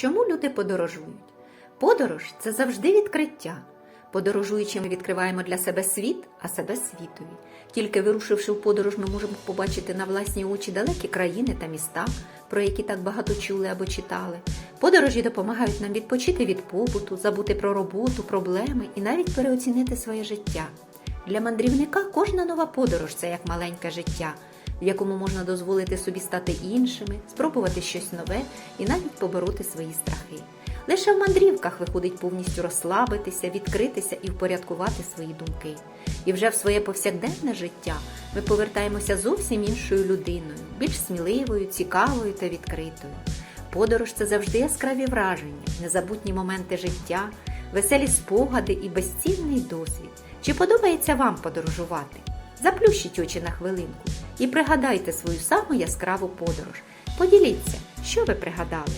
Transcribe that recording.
Чому люди подорожують? Подорож це завжди відкриття. Подорожуючи, ми відкриваємо для себе світ, а себе світові. Тільки вирушивши в подорож, ми можемо побачити на власні очі далекі країни та міста, про які так багато чули або читали. Подорожі допомагають нам відпочити від побуту, забути про роботу, проблеми і навіть переоцінити своє життя. Для мандрівника кожна нова подорож це як маленьке життя, в якому можна дозволити собі стати іншими, спробувати щось нове і навіть побороти свої страхи. Лише в мандрівках виходить повністю розслабитися, відкритися і впорядкувати свої думки. І вже в своє повсякденне життя ми повертаємося зовсім іншою людиною, більш сміливою, цікавою та відкритою. Подорож це завжди яскраві враження, незабутні моменти життя, веселі спогади і безцінний досвід. Чи подобається вам подорожувати? Заплющіть очі на хвилинку і пригадайте свою саму яскраву подорож. Поділіться, що ви пригадали.